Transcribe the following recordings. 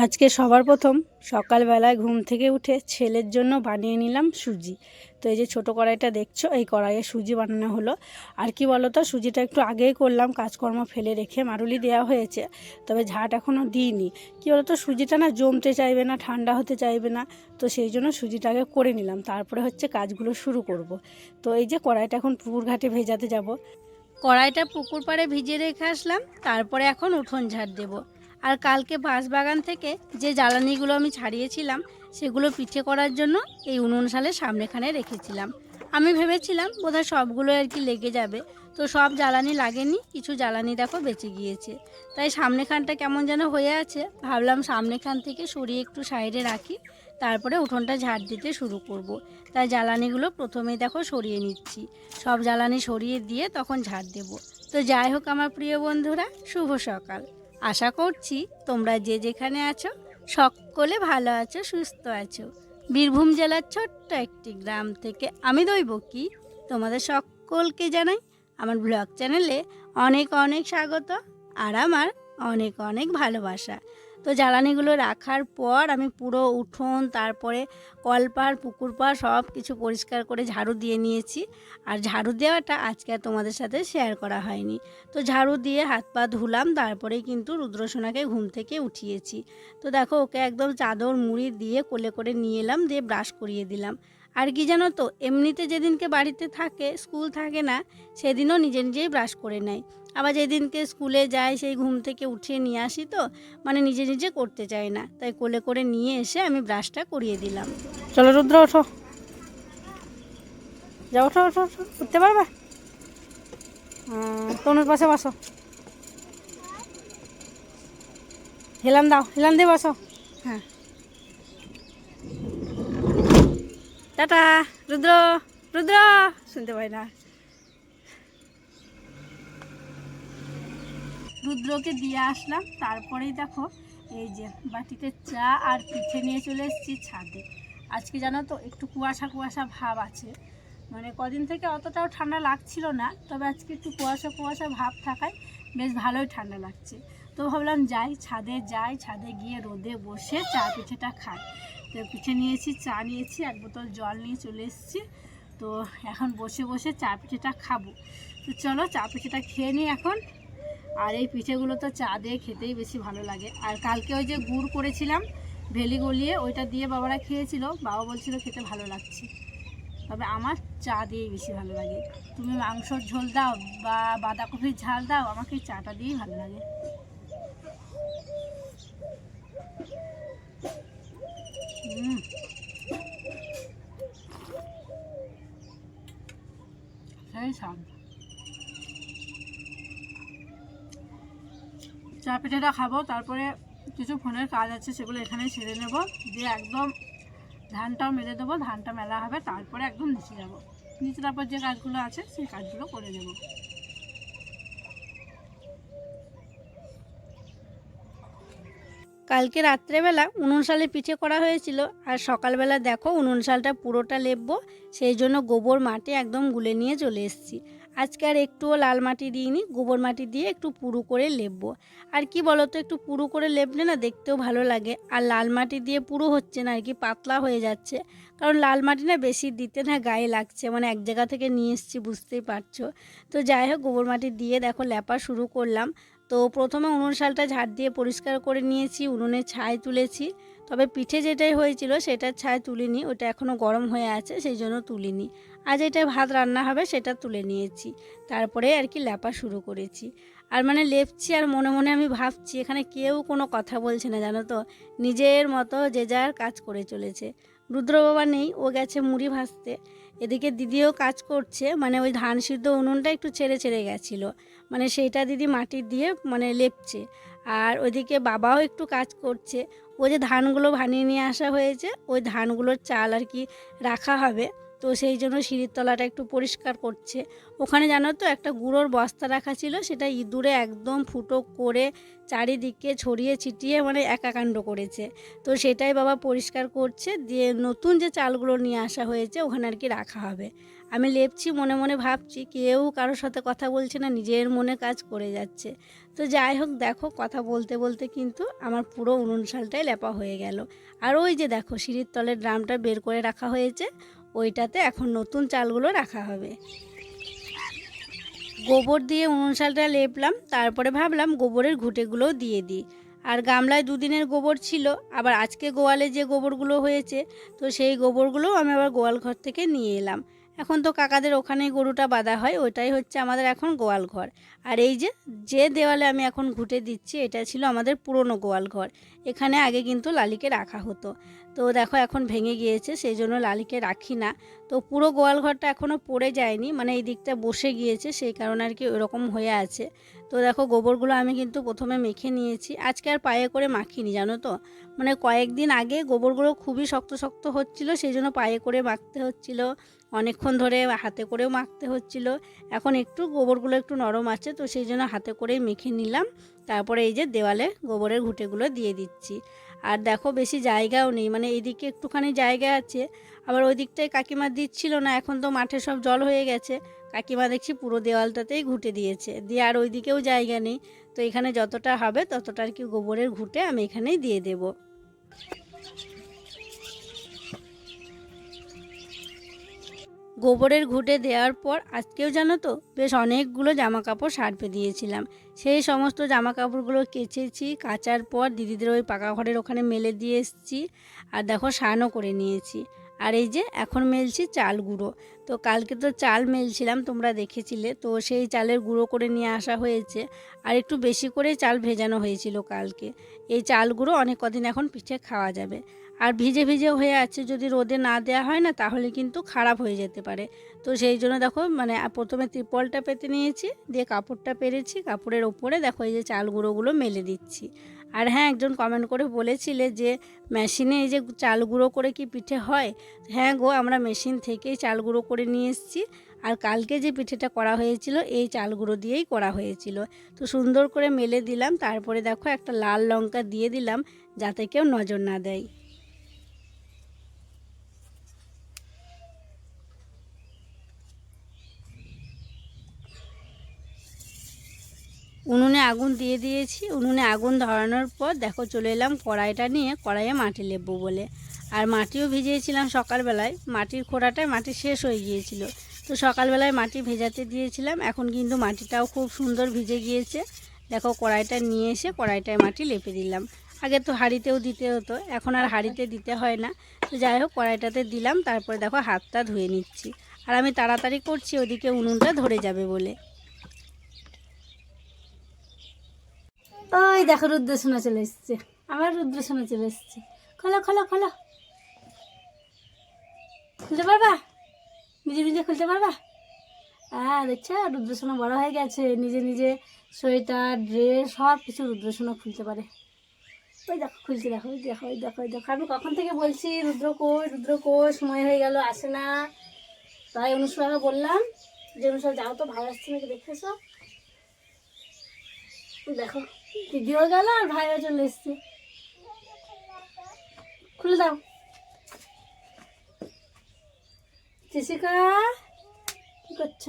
আজকে সবার প্রথম সকালবেলায় ঘুম থেকে উঠে ছেলের জন্য বানিয়ে নিলাম সুজি। তো এই যে ছোটো কড়াইটা দেখছ, এই কড়াইয়ে সুজি বানানো হলো। আর কি বলো তো সুজিটা একটু আগেই করলাম, কাজকর্ম ফেলে রেখে মারুলি দেওয়া হয়েছে, তবে ঝাট এখনও দিইনি। কী বলো তো সুজিটা না জমতে চাইবে না, ঠান্ডা হতে চাইবে না, তো সেই জন্য সুজিটাকে করে নিলাম, তারপরে হচ্ছে কাজগুলো শুরু করব। তো এই যে কড়াইটা এখন পুকুর ঘাটে ভেজাতে যাব। কড়াইটা পুকুর পাড়ে ভিজিয়ে রেখে আসলাম, তারপরে এখন উঠোন ঝাড় দেবো। আর কালকে বাঁশবাগান থেকে যে জ্বালানিগুলো আমি ছাড়িয়েছিলাম, সেগুলো পিঠে করার জন্য এই উনুন সালের সামনেখানে রেখেছিলাম। আমি ভেবেছিলাম বোধহয় সবগুলো আর কি লেগে যাবে। তো সব জ্বালানি লাগেনি, কিছু জ্বালানি দেখো বেঁচে গিয়েছে। তাই সামনেখানটা কেমন যেন হয়ে আছে, ভাবলাম সামনেখান থেকে সরিয়ে একটু সাইডে রাখি, তারপরে উঠোনটা ঝাড় দিতে শুরু করব। তাই জ্বালানিগুলো প্রথমেই দেখো সরিয়ে নিচ্ছি। সব জ্বালানি সরিয়ে দিয়ে তখন ঝাড় দেব। তো যাই হোক আমার প্রিয় বন্ধুরা, শুভ সকাল। আশা করছি তোমরা যে যেখানে আছো, সকলে ভালো আছো, সুস্থ আছো। বীরভূম জেলার ছোট্ট একটি গ্রাম থেকে আমি দইব কি তোমাদের সকলকে জানাই আমার ব্লগ চ্যানেলে অনেক অনেক স্বাগত আর আমার অনেক অনেক ভালোবাসা। তো জ্বালানিগুলো রাখার পর আমি পুরো উঠোন, তারপরে কলপার পুকুর পাড় সব কিছু পরিষ্কার করে ঝাড়ু দিয়ে নিয়েছি। আর ঝাড়ু দেওয়াটা আজকে আর তোমাদের সাথে শেয়ার করা হয়নি। তো ঝাড়ু দিয়ে হাত পা ধুলাম তারপরেই কিন্তু রুদ্রসোনাকে ঘুম থেকে উঠিয়েছি। তো দেখো, ওকে একদম চাদর মুড়ি দিয়ে কোলে করে নিয়ে এলাম, দিয়ে ব্রাশ করিয়ে দিলাম। আর কি জানো তো, এমনিতে যেদিনকে বাড়িতে থাকে, স্কুল থাকে না, সেদিনও নিজে নিজেই ব্রাশ করে নেয়। আবার যেদিনকে স্কুলে যায় সেই ঘুম থেকে উঠিয়ে নিয়ে আসি তো মানে নিজে নিজে করতে চাই না। তাই কোলে করে নিয়ে এসে আমি ব্রাশটা করিয়ে দিলাম। চলো রুদ্র ওঠো। যাও ওঠো ওঠো ওঠো। উঠতে পারবে? তনুর পাশে বসো। হেলাম দাও হেলাম দিয়ে বসো। হ্যাঁ। টাটা রুদ্র রুদ্র। শুনতে পাই না। রুদ্রকে দিয়ে আসলাম। তারপরেই দেখো এই যে বাটিতে চা আর পিঠে নিয়ে চলে এসেছি ছাদে। আজকে জানো তো একটু কুয়াশা কুয়াশা ভাব আছে। মানে কদিন থেকে অতটাও ঠান্ডা লাগছিল না, তবে আজকে একটু কুয়াশা কুয়াশা ভাব থাকায় বেশ ভালোই ঠান্ডা লাগছে। তো ভাবলাম যাই, ছাদে যাই, ছাদে গিয়ে রোদে বসে চা পিঠেটা খাই। তো পিঠে নিয়েছি, চা নিয়েছি, এক বোতল জল নিয়ে চলে এসেছি। তো এখন বসে বসে চা পিঠেটা খাব। তো চলো চা পিঠেটা খেয়ে নিই এখন। আর এই পিঠেগুলো তো চা দিয়ে খেতেই বেশি ভালো লাগে। আর কালকে ওই যে গুড় করেছিলাম, ভেলি গলিয়ে, ওইটা দিয়ে বাবারা খেয়েছিল। বাবা বলছিল খেতে ভালো লাগছে। তবে আমার চা দিয়েই বেশি ভালো লাগে। তুমি মাংসর ঝোল দাও বা বাঁধাকপির ঝাল দাও, আমাকে চাটা দিয়েই ভালো লাগে। সেই স্বাদ চা পিঠেটা খাব, তারপরে কিছু ফোনের কাজ আছে সেগুলো এখানে সেরে নেব, দিয়ে একদম ধানটাও মেলে দেবো, ধানটা মেলা হবে, তারপরে একদম নিচে যাব। নিচে তারপর যে কাজগুলো আছে সেই কাজগুলো করে দেব কালকে রাত্রেবেলা উনুন সালে পিঠে করা হয়েছিল, আর সকালবেলা দেখো উনুন সালটা পুরোটা লেপবো, সেই জন্য গোবর মাটি একদম গুলে নিয়ে চলে এসেছি। আজকে আর একটুও লাল মাটি দিইনি, গোবর মাটি দিয়ে একটু পুরু করে লেপবো। আর কি বলো তো একটু পুরু করে লেপলে না দেখতেও ভালো লাগে। আর লাল মাটি দিয়ে পুরো হচ্ছে না, আর কি পাতলা হয়ে যাচ্ছে। কারণ লাল মাটি না বেশি দিতে না গায়ে লাগছে মানে এক জায়গা থেকে নিয়ে এসেছি, বুঝতেই পারছ। তো যাই হোক, গোবর মাটি দিয়ে দেখো লেপা শুরু করলাম। তো প্রথমে উনুন শালটা ঝাড় দিয়ে পরিষ্কার করে নিয়েছি, উনুনে ছাই তুলেছি। তবে পিঠে যেটাই হয়েছিল সেটার ছাই তুলিনি, ওটা এখনও গরম হয়ে আছে, সেই জন্য তুলিনি। আজ এটা ভাত রান্না হবে, সেটা তুলে নিয়েছি। তারপরে আর কি লেপা শুরু করেছি। আর মানে লেপছি আর মনে মনে আমি ভাবছি, এখানে কেউ কোনো কথা বলছে না, জানো তো? নিজের মতো যে যার কাজ করে চলেছে। রুদ্র বাবা নেই, ও গেছে মুড়ি ভাজতে। এদিকে দিদিও কাজ করছে মানে ওই ধান সিদ্ধ উনুনটা একটু ছেড়ে ছেড়ে গেছিল। মানে সেইটা দিদি মাটি দিয়ে মানে লেপছে। আর ওইদিকে বাবাও একটু কাজ করছে। ওই যে ধানগুলো ভানিয়ে নিয়ে আসা হয়েছে, ওই ধানগুলোর চাল আর কি রাখা হবে। তো সেই জন্য সিঁড়ির তলাটা একটু পরিষ্কার করছে। ওখানে জানো তো একটা গুঁড়োর বস্তা রাখা ছিল, সেটা ইঁদুরে একদম ফুটো করে চারিদিকে ছড়িয়ে ছিটিয়ে মানে একাকাণ্ড করেছে। তো সেটাই বাবা পরিষ্কার করছে, দিয়ে নতুন যে চালগুলো নিয়ে আসা হয়েছে, ওখানে আর কি রাখা হবে। আমি লেপছি, মনে মনে ভাবছি কেউ কারোর সাথে কথা বলছে না, নিজের মনে কাজ করে যাচ্ছে। তো যাই হোক, দেখো কথা বলতে বলতে কিন্তু আমার পুরো উনুন শালটাই লেপা হয়ে গেল। আর ওই যে দেখো, সিঁড়ির তলের ড্রামটা বের করে রাখা হয়েছে, ওইটাতে এখন নতুন চালগুলো রাখা হবে। গোবর দিয়ে উনুন শালটা লেপলাম, তারপরে ভাবলাম গোবরের ঘুঁটেগুলোও দিয়ে দিই। আর গামলায় দুদিনের গোবর ছিল, আবার আজকে গোয়ালে যে গোবরগুলো হয়েছে, তো সেই গোবরগুলোও আমি আবার গোয়াল ঘর থেকে নিয়ে এলাম। এখন তো কাকাদের ওখানেই গরুটা বাঁধা হয়, ওইটাই হচ্ছে আমাদের এখন গোয়াল ঘর। আর এই যে যে দেওয়ালে আমি এখন ঘুঁটে দিচ্ছি, এটা ছিল আমাদের পুরনো গোয়াল ঘর। এখানে আগে কিন্তু লালিকে রাখা হতো। তো দেখো এখন ভেঙে গিয়েছে, সেই জন্য লালিকে রাখি না। তো পুরো গোয়াল ঘরটা এখনও পড়ে যায়নি মানে এই দিকটা বসে গিয়েছে, সেই কারণে আর কি ওরকম হয়ে আছে। তো দেখো গোবরগুলো আমি কিন্তু প্রথমে মেখে নিয়েছি, আজকে আর পায়ে করে মাখিনি, জানো তো? মানে কয়েকদিন আগে গোবরগুলো খুবই শক্ত শক্ত হচ্ছিল, সেই জন্য পায়ে করে মাখতে হচ্ছিল। অনেকক্ষণ ধরে হাতে করেও মাখতে হচ্ছিল। এখন একটু গোবরগুলো একটু নরম আছে, তো সেই জন্য হাতে করেই মেখে নিলাম। তারপরে এই যে দেওয়ালে গোবরের ঘুঁটেগুলো দিয়ে দিচ্ছি। আর দেখো বেশি জায়গাও নেই মানে এইদিকে একটুখানি জায়গা আছে। আবার ওই দিকটায় কাকিমা দিচ্ছিল না, এখন তো মাঠে সব জল হয়ে গেছে। কাকিমা দেখছি পুরো দেওয়ালটাতেই ঘুঁটে দিয়েছে। দিয়ে আর ওই দিকেও জায়গা নেই। তো এখানে যতটা হবে ততটা আর কি গোবরের ঘুঁটে আমি এখানেই দিয়ে দেবো। গোবরের ঘুঁটে দেওয়ার পর আজকেও জানো তো বেশ অনেকগুলো জামা কাপড় সারপে দিয়েছিলাম। সেই সমস্ত জামা কাপড়গুলো কেচেছি, কাচার পর দিদিদের ওই পাকা ঘরের ওখানে মেলে দিয়ে এসেছি আর দেখো স্নানও করে নিয়েছি। আর এই যে এখন মেলছি চাল গুঁড়ো। তো কালকে তো চাল মেলছিলাম, তোমরা দেখেছিলে। তো সেই চালের গুঁড়ো করে নিয়ে আসা হয়েছে। আর একটু বেশি করে চাল ভেজানো হয়েছিল কালকে। এই চাল গুঁড়ো অনেক কদিন এখন পিঠে খাওয়া যাবে। আর ভিজে ভিজে হয়ে আছে যদি রোদে না দেওয়া হয় না, তাহলে কিন্তু খারাপ হয়ে যেতে পারে। তো সেই জন্য দেখো মানে প্রথমে ত্রিপলটা পেতে নিয়েছি, দিয়ে কাপড়টা পেরেছি, কাপড়ের ওপরে দেখো এই যে চাল গুঁড়োগুলো মেলে দিচ্ছি। আর হ্যাঁ একজন কমেন্ট করে বলেছিলে যে মেশিনে এই যে চাল গুঁড়ো করে কি পিঠে হয়? হ্যাঁ গো, আমরা মেশিন থেকেই চাল গুঁড়ো করে নিয়ে এসেছি। আর কালকে যে পিঠেটা করা হয়েছিল, এই চাল গুঁড়ো দিয়েই করা হয়েছিল। তো সুন্দর করে মেলে দিলাম, তারপরে দেখো একটা লাল লঙ্কা দিয়ে দিলাম, যাতে কেউ নজর না দেয়। উনুনে আগুন দিয়ে দিয়েছি। উনুনে আগুন ধরানোর পর দেখো চলে এলাম কড়াইটা নিয়ে কড়াইয়ে মাটি লেপবো বলে। আর মাটিও ভিজিয়েছিলাম সকালবেলায়। মাটির খোড়াটায় মাটি শেষ হয়ে গিয়েছিল। তো সকালবেলায় মাটি ভেজাতে দিয়েছিলাম। এখন কিন্তু মাটিটাও খুব সুন্দর ভিজে গিয়েছে। দেখো কড়াইটা নিয়ে এসে কড়াইটায় মাটি লেপে দিলাম। আগে তো হাঁড়িতেও দিতে হতো, এখন আর হাঁড়িতে দিতে হয় না। তো যাই হোক, কড়াইটাতে দিলাম, তারপরে দেখো হাতটা ধুয়ে নিচ্ছি। আর আমি তাড়াতাড়ি করছি, ওদিকে উনুনটা ধরে যাবে বলে। ওই দেখো রুদ্রসোনা চলে এসছে। আমার রুদ্রসোনা চলে এসছে। খোলো খোলো খোলো। খুলতে পারবা? নিজে নিজে খুলতে পারবা? হ্যাঁ দেখছ? রুদ্রসোনা বড় হয়ে গেছে। নিজে নিজে সোয়েটার, ড্রেস সব কিছু রুদ্রসোনা খুলতে পারে। ওই দেখো, খুলছি, দেখো, ওই দেখো ওই দেখো ওই দেখো। আমি কখন থেকে বলছি, রুদ্র কই রুদ্র কই? সময় হয়ে গেল, আসে না। তাই অনুষ্কাকে বললাম যে অনুষ্কা যাও তো ভাই আসছে নাকি দেখেছ দেখো। দিদিও গেল আর ভাইও চলে এসছে। খুলে দাও। জেসিকা কি করছ?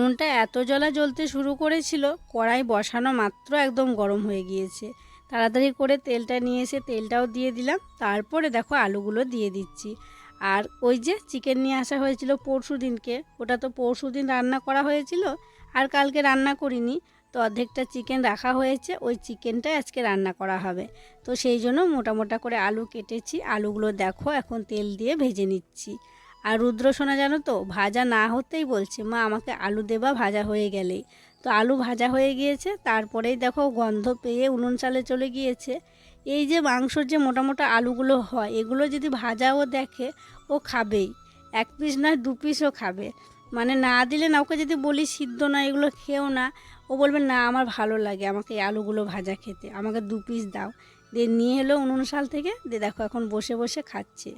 উনুনটা এত জ্বলা জ্বলতে শুরু করেছিল, কড়াই বসানো মাত্র একদম গরম হয়ে গিয়েছে। তাড়াতাড়ি করে তেলটা নিয়ে এসে তেলটাও দিয়ে দিলাম, তারপরে দেখো আলুগুলো দিয়ে দিচ্ছি। আর ওই যে চিকেন নিয়ে আসা হয়েছিল পরশু দিনকে, ওটা তো পরশু দিন রান্না করা হয়েছিল, আর কালকে রান্না করিনি, তো অর্ধেকটা চিকেন রাখা হয়েছে, ওই চিকেনটাই আজকে রান্না করা হবে। তো সেই জন্য মোটা মোটা করে আলু কেটেছি, আলুগুলো দেখো এখন তেল দিয়ে ভেজে নিচ্ছি। আর রুদ্র শোনা জানো তো, ভাজা না হতেই বলছে, মা, আমাকে আলু দেবা, ভাজা হয়ে গেলেই। তো আলু ভাজা হয়ে গিয়েছে, তারপরেই দেখো গন্ধ পেয়ে উনুন চালে চলে গিয়েছে। এই যে মাংসর যে মোটা মোটা আলুগুলো হয়, এগুলো যদি ভাজাও দেখে, ও খাবেই। এক পিস নয় দু পিসও খাবে। মানে না দিলে না, ওকে যদি বলি সিদ্ধ না, এগুলো খেও না, ও বলবে, না, আমার ভালো লাগে আমাকে এই আলুগুলো ভাজা খেতে, আমাকে দু পিস দাও। দিয়ে নিয়ে এলো উনুন সাল থেকে, দিয়ে দেখো এখন বসে বসে খাচ্ছে।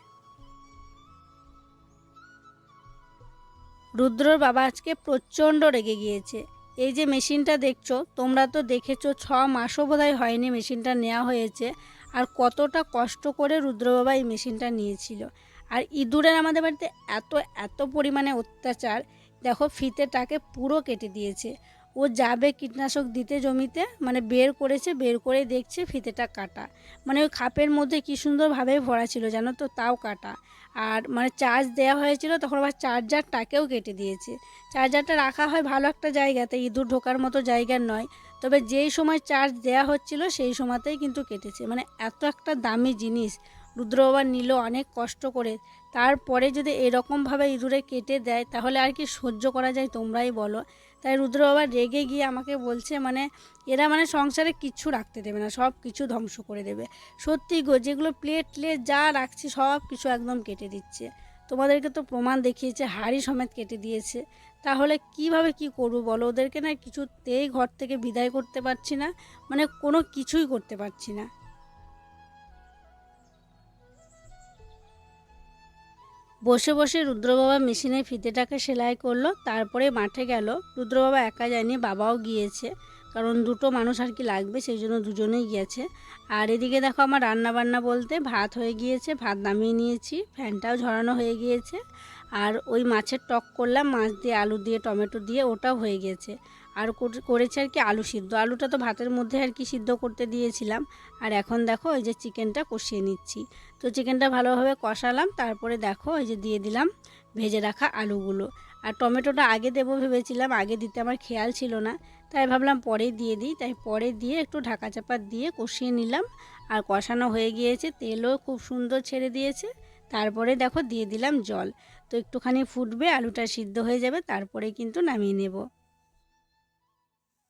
রুদ্রর বাবা আজকে প্রচণ্ড রেগে গিয়েছে। এই যে মেশিনটা দেখছ, তোমরা তো দেখেছ, ছ মাসও বোধহয় হয়নি মেশিনটা নেওয়া হয়েছে। আর কতটা কষ্ট করে রুদ্র বাবা এই মেশিনটা নিয়েছিল। আর ইঁদুরের আমাদের বাড়িতে এত এত পরিমাণে অত্যাচার। দেখো ফিতেটাকে পুরো কেটে দিয়েছে। ও যাবে কীটনাশক দিতে জমিতে মানে বের করেছে, বের করে দেখছে ফিতেটা কাটা। মানে ওই খাপের মধ্যে কী সুন্দরভাবে ভরা ছিল জানো তো, তাও কাটা। আর মানে চার্জ দেওয়া হয়েছিল, তখন আবার চার্জারটাকেও কেটে দিয়েছে। চার্জারটা রাখা হয় ভালো একটা জায়গাতে, ইঁদুর ঢোকার মতো জায়গার নয়। তবে যেই সময় চার্জ দেওয়া হচ্ছিল, সেই সময়তেই কিন্তু কেটেছে। মানে এত একটা দামি জিনিস, রুদ্র বাবা নিল অনেক কষ্ট করে। তারপরে যদি এরকমভাবে ইঁদুরে কেটে দেয়, তাহলে আর কি সহ্য করা যায় তোমরাই বলো। তাই রুদ্র বাবা রেগে গিয়ে আমাকে বলছে মানে এরা মানে সংসারে কিচ্ছু রাখতে দেবে না, সব কিছু ধ্বংস করে দেবে। সত্যি গো, যেগুলো প্লেট প্লেট যা রাখছি সব কিছু একদম কেটে দিচ্ছে। তোমাদেরকে তো প্রমাণ দেখিয়েছে, হাড়ি সমেত কেটে দিয়েছে। তাহলে কীভাবে কি করব বলো? ওদেরকে না কিছুতেই ঘর থেকে বিদায় করতে পারছি না মানে কোনো কিছুই করতে পারছি না। বসে বসে রুদ্রবাবা মেশিনে ফিতেটাকে সেলাই করল, তারপরে মাঠে গেল। রুদ্রবাবা একা যায়নি, বাবাও গিয়েছে। কারণ দুটো মানুষ আর কি লাগবে, সেই জন্য দুজনেই গিয়েছে আর এদিকে দেখো আমার রান্না বান্না বলতে, ভাত হয়ে গিয়েছে, ভাত নামিয়ে নিয়েছি, ফ্যানটাও ঝরানো হয়ে গিয়েছে। আর ওই মাছের টক করলাম, মাছ দিয়ে আলু দিয়ে, টমেটো দিয়ে, ওটাও হয়ে গেছে। আর কর- করেছে আর কি আলু সিদ্ধ। আলুটা তো ভাতের মধ্যে আর কি সিদ্ধ করতে দিয়েছিলাম। আর এখন দেখো ওই যে চিকেনটা কষিয়ে নিচ্ছি। তো চিকেনটা ভালোভাবে কষালাম, তারপরে দেখো এই যে দিয়ে দিলাম ভেজে রাখা আলুগুলো। আর টমেটোটা আগে দেবো ভেবেছিলাম, আগে দিতে আমার খেয়াল ছিল না। তাই ভাবলাম পরে দিয়ে দিই। তাই পরে দিয়ে একটু ঢাকা চাপা দিয়ে কষিয়ে নিলাম। আর কষানো হয়ে গিয়েছে, তেলও খুব সুন্দর ছেড়ে দিয়েছে। তারপরে দেখো দিয়ে দিলাম জল। তো একটুখানি ফুটবে, আলুটা সিদ্ধ হয়ে যাবে, তারপরে কিন্তু নামিয়ে নেব।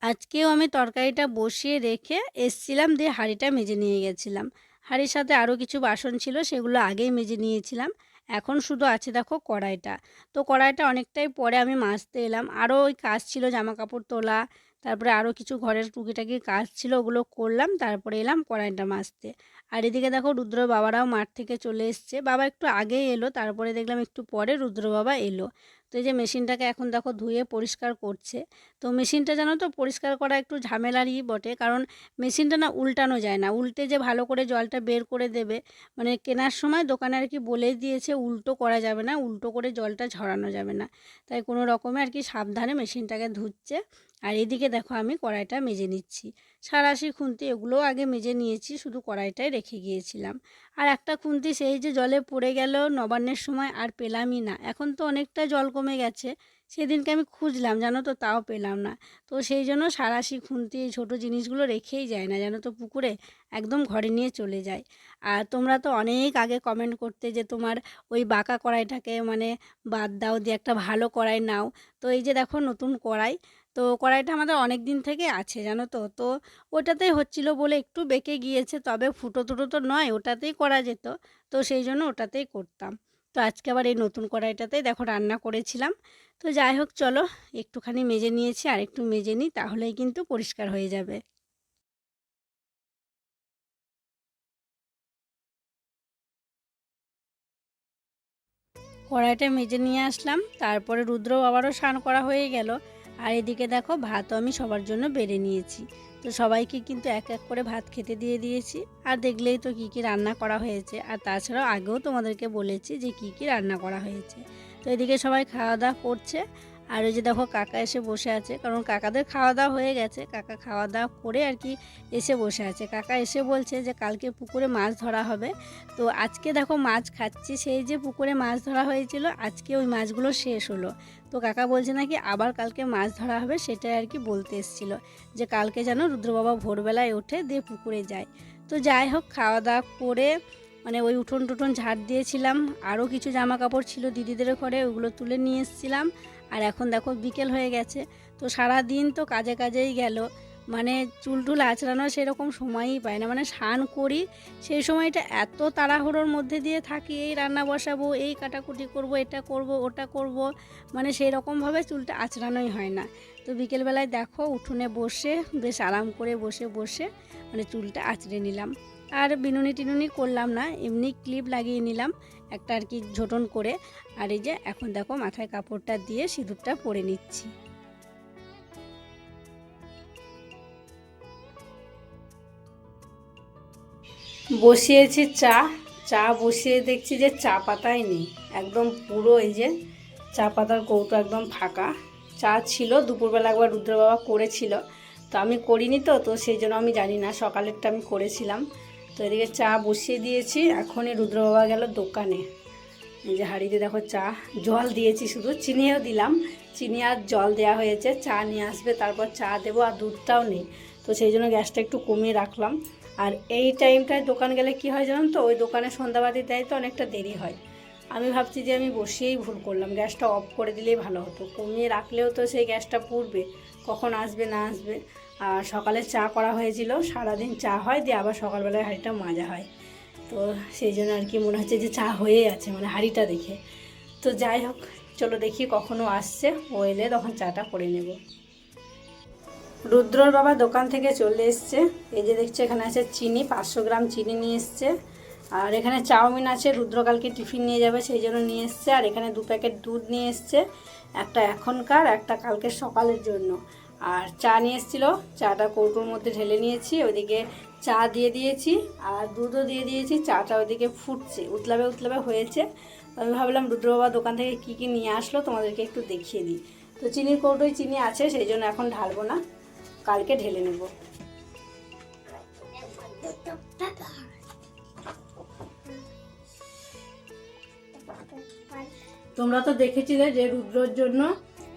আজকেও আমি তরকারিটা বসিয়ে রেখে এসছিলাম দিয়ে হাঁড়িটা মেজে নিয়ে গেছিলাম। হাঁড়ির সাথে আরও কিছু বাসন ছিল, সেগুলো আগেই মেজে নিয়েছিলাম। এখন শুধু আছে দেখো কড়াইটা। তো কড়াইটা অনেকটাই পরে আমি মাজতে এলাম। আরও ওই কাজ ছিল জামা কাপড় তোলা, তারপরে আরও কিছু ঘরের টুকিটাকি কাজ ছিল, ওগুলো করলাম, তারপরে এলাম কড়াইটা মাজতে। আর এদিকে দেখো রুদ্র বাবারাও মাঠ থেকে চলে এসছে। বাবা একটু আগেই এলো, তারপরে দেখলাম একটু পরে রুদ্র বাবা এলো। তো এই যে মেশিনটাকে এখন দেখো ধুয়ে পরিষ্কার করছে। তো মেশিনটা জানো তো পরিষ্কার করা একটু ঝামেলারই বটে, কারণ মেশিনটা না উল্টানো যায় না। উল্টে যে ভালো করে জলটা বের করে দেবে মানে কেনার সময় দোকানে আর কি বলে দিয়েছে উল্টো করা যাবে না, উল্টো করে জলটা ঝরানো যাবে না। তাই কোনো রকমে আর কি সাবধানে মেশিনটাকে ধুচ্ছে। আর এদিকে দেখো আমি কড়াইটা মেজে নিচ্ছি। সারাশি খুন্তি এগুলোও আগে মেজে নিয়েছি, শুধু কড়াইটাই রেখে গিয়েছিলাম। আর একটা খুন্তি সেই যে জলে পড়ে গেল নবান্নের সময় আর পেলামই না। এখন তো অনেকটা জল কমে গেছে, সেদিনকে আমি খুঁজলাম, জানো তো তাও পেলাম না। তো সেই জন্য সারাশি খুন্তি এই ছোটো জিনিসগুলো রেখেই যায় না, জানো তো পুকুরে একদম ঘরে নিয়ে চলে যায়। আর তোমরা তো অনেক আগে কমেন্ট করতে যে তোমার ওই বাঁকা কড়াইটাকে মানে বাদ দাও, দিয়ে একটা ভালো কড়াই নাও। তো এই যে দেখো নতুন কড়াই তো কড়াইটা আমাদের অনেক দিন থেকে আছে, জানো তো? তো ওটাতেই হচ্ছিল বলে একটু বেঁকে গিয়েছে, তবে ফুটো টুটো তো নয়, ওটাতেই করা যেত। তো সেই জন্য ওটাতেই করতাম। তো আজকে আবার এই নতুন কড়াইটাতেই দেখো রান্না করেছিলাম। তো যাই হোক, চলো একটুখানি মেজে নিয়েছি, আর একটু মেজে নিই, তাহলেই কিন্তু পরিষ্কার হয়ে যাবে। কড়াইটা মেজে নিয়ে আসলাম, তারপরে রুদ্র আবারও স্নান করা হয়ে গেল। আর এদিকে দেখো ভাতও আমি সবার জন্য বেড়ে নিয়েছি। তো সবাইকে কিন্তু এক এক করে ভাত খেতে দিয়ে দিয়েছি। আর দেখলেই তো কী কী রান্না করা হয়েছে। আর তাছাড়াও আগেও তোমাদেরকে বলেছি যে কী কী রান্না করা হয়েছে। তো এদিকে সবাই খাওয়া দাওয়া করছে। আর ওই যে দেখো কাকা এসে বসে আছে, কারণ কাকাদের খাওয়া দাওয়া হয়ে গেছে। কাকা খাওয়া দাওয়া করে আর কি এসে বসে আছে। কাকা এসে বলছে যে কালকে পুকুরে মাছ ধরা হবে। তো আজকে দেখো মাছ খাচ্ছি, সেই যে পুকুরে মাছ ধরা হয়েছিল, আজকে ওই মাছগুলো শেষ হলো। তো কাকা বলছে নাকি আবার কালকে মাছ ধরা হবে সেটাই আর কি বলতে এসেছিল যে কালকে যেন রুদ্রবাবা ভোরবেলায় ওঠে দিয়ে পুকুরে যায়। তো যাই হোক খাওয়া দাওয়া করে মানে ওই উঠোন টুঠোন ঝাড় দিয়েছিলাম। আরও কিছু জামা কাপড় ছিল দিদিদের ঘরে, ওগুলো তুলে নিয়ে এসেছিলাম। আর এখন দেখো বিকেল হয়ে গেছে, তো সারা দিন তো কাজে কাজেই গেল। মানে চুল টুল আঁচড়ানো সেরকম সময়ই পায় না। মানে স্নান করি, সেই সময়টা এত তাড়াহুড়োর মধ্যে দিয়ে থাকি, এই রান্না বসাবো, এই কাটাকুটি করব, এটা করব, ওটা করব মানে সেই রকমভাবে চুলটা আঁচড়ানোই হয় না। তো বিকেলবেলায় দেখো উঠোনে বসে, বেশ আরাম করে বসে বসে মানে চুলটা আঁচড়ে নিলাম। আর বিনুনি টিনুনি করলাম না, এমনি ক্লিপ লাগিয়ে নিলাম একটা আর কি ঝোটন করে। আর এই যে এখন দেখো মাথায় কাপড়টা দিয়ে সিঁদুরটা পরে নিচ্ছি। বসিয়েছি চা চা বসিয়ে দেখছি যে চা পাতাই নেই, একদম পুরো এই যে চা পাতার কৌটো একদম ফাঁকা। চা ছিল, দুপুরবেলা একবার রুদ্র বাবা করেছিল। তো আমি করিনি তো তো সেই জন্য আমি জানি না, সকালেরটা আমি করেছিলাম। তো এদিকে চা বসিয়ে দিয়েছি, এখনই রুদ্র বাবা গেল দোকানে। এই যে হাঁড়িতে দেখো চা, জল দিয়েছি শুধু, চিনিও দিলাম। চিনি আর জল দেওয়া হয়েছে, চা নিয়ে আসবে, তারপর চা দেবো আর দুধটাও নেই। তো সেই জন্য গ্যাসটা একটু কমিয়ে রাখলাম। আর এই টাইমটায় দোকান গেলে কি হয় জানেন তো, ওই দোকানে সন্ধ্যাবাতি দেয় তো অনেকটা দেরি হয়। আমি ভাবছি যে আমি বসিয়েই ভুল করলাম, গ্যাসটা অফ করে দিলেই ভালো হতো। কমিয়ে রাখলেও তো সেই গ্যাসটা পুড়বে, কখন আসবে না আসবে। আর সকালে চা করা হয়েছিল, সারাদিন চা হয়, দিয়ে আবার সকালবেলায় হাঁড়িটা মাজা হয়। তো সেই জন্য আর কি মনে হচ্ছে যে চা হয়ে আছে মানে হাঁড়িটা দেখে। তো যাই হোক, চলো দেখি কখনো আসছে, ও এলে তখন চাটা করে নেব। রুদ্রর বাবা দোকান থেকে চলে এসছে। এই যে দেখছে এখানে আছে চিনি, পাঁচশো গ্রাম চিনি নিয়ে এসছে। আর এখানে চাউমিন আছে, রুদ্র কালকে টিফিন নিয়ে যাবে, সেই জন্য নিয়ে এসছে। আর এখানে দু প্যাকেট দুধ নিয়ে এসছে, একটা এখনকার, একটা কালকে সকালের জন্য। আর চা নিয়ে এসেছিল। চাটা কৌটোর মধ্যে ঢেলে নিয়েছি, ওইদিকে চা দিয়ে দিয়েছি আর দুধও দিয়ে দিয়েছি, চাটা ওইদিকে ফুটছে, উতলাবে উতলাবে হয়েছে। আমি ভাবলাম রুদ্র বাবা দোকান থেকে কী কী নিয়ে আসলো তোমাদেরকে একটু দেখিয়ে দিই। তো চিনির কৌটোয় চিনি আছে, সেই জন্য এখন ঢালবো না, কালকে ঢেলে নেব। তোমরা তো দেখেছিলে যে রুদ্রর জন্য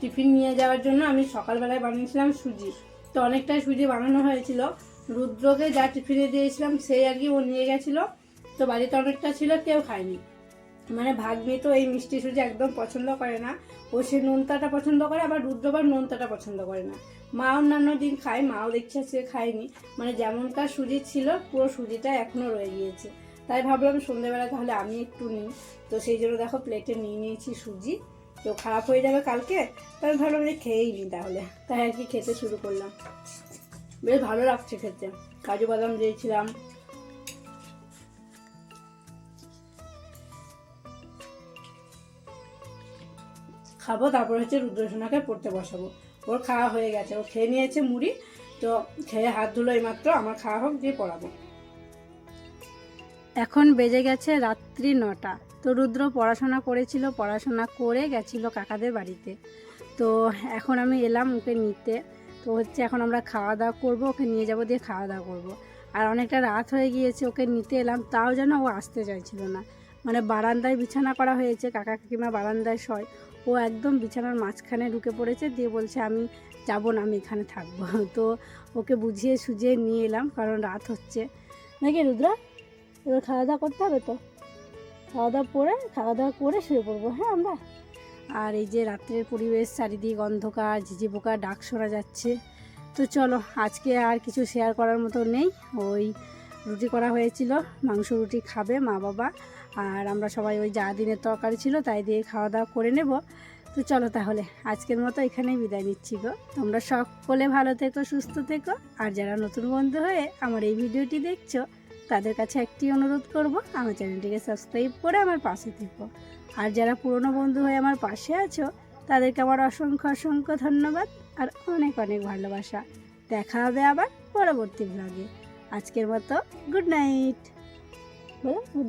টিফিন নিয়ে যাওয়ার জন্য আমি সকালবেলায় বানিয়েছিলাম সুজি। তো অনেকটাই সুজি বানানো হয়েছিল। রুদ্রকে যা টিফিনে দিয়েছিলাম সেই আর কি ও নিয়ে গেছিল। তো বাড়িতে অনেকটা ছিল, কেউ খায়নি। মানে ভাগ্নি তো এই মিষ্টি সুজি একদম পছন্দ করে না। ও সে নোনতাটা পছন্দ করে, আবার রুদ্র আবার নোনতাটা পছন্দ করে না। মা অন্যান্য দিন খায়, মাও দেখছে সে খায়নি। মানে যেমনকার সুজি ছিল, পুরো সুজিটা এখনও রয়ে গিয়েছে। তাই ভাবলাম সন্ধ্যেবেলা তাহলে আমি একটু নিই। তো সেই জন্য দেখো প্লেটে নিয়ে নিয়েছি সুজি। তো খারাপ হয়ে যাবে কালকে তাই ভাবলাম যে খেয়েই নিই তাহলে। তাই আর কি খেতে শুরু করলাম। বেশ ভালো লাগছে খেতে। কাজু বাদাম দিয়েছিলাম। খাব, তারপর হচ্ছে রুদ্রসোনাকে পড়তে বসাবো। ওর খাওয়া হয়ে গেছে। ও খেয়ে নিয়েছে মুড়ি, তো খেয়ে হাত ধুলো মাত্র আমার খাওয়া হোক দিয়ে পড়াবো। এখন বেজে গেছে রাত্রি নটা। তো রুদ্র পড়াশোনা করেছিল, পড়াশোনা করে গেছিল কাকাদের বাড়িতে। তো এখন আমি এলাম ওকে নিতে। তো হচ্ছে এখন আমরা খাওয়া দাওয়া করব, ওকে নিয়ে যাব, দিয়ে খাওয়া দাওয়া করব। আর অনেকটা রাত হয়ে গিয়েছে, ওকে নিতে এলাম, তাও যেন ও আসতে চাইছিল না। মানে বারান্দায় বিছানা করা হয়েছে, কাকা কাকিমা বারান্দায় শয়। ও একদম বিছানার মাঝখানে ঢুকে পড়েছে, দিয়ে বলছে, আমি যাব না, আমি এখানে থাকব। তো ওকে বুঝিয়ে সুঝিয়ে নিয়ে এলাম, কারণ রাত হচ্ছে। নাকি রুদ্রা? এবার খাওয়া দাওয়া করতে হবে তো? খাওয়া দাওয়া করে খাওয়া দাওয়া করে শুয়ে পড়ব হ্যাঁ আমরা? আর এই যে রাত্রের পরিবেশ, চারিদিক অন্ধকার, ঝিঝি পোকা, ডাক শোনা যাচ্ছে। তো চলো, আজকে আর কিছু শেয়ার করার মতো নেই। ওই রুটি করা হয়েছিল, মাংস রুটি খাবে মা বাবা। আর আমরা সবাই ওই যা দিনের তরকারি ছিল তাই দিয়ে খাওয়া দাওয়া করে নেব। তো চলো তাহলে, আজকের মতো এখানেই বিদায় নিচ্ছি গো। তোমরা সকলে ভালো থেকো, সুস্থ থেকো। আর যারা নতুন বন্ধু হয়ে আমার এই ভিডিওটি দেখছ তাদের কাছে একটি অনুরোধ করব, আমার চ্যানেলটিকে সাবস্ক্রাইব করে আমার পাশে থেকো। আর যারা পুরনো বন্ধু হয়ে আমার পাশে আছো, তাদেরকে আমার অসংখ্য অসংখ্য ধন্যবাদ আর অনেক অনেক ভালোবাসা। দেখা হবে আবার পরবর্তী ব্লগে আজকের মতো গুড নাইট গুড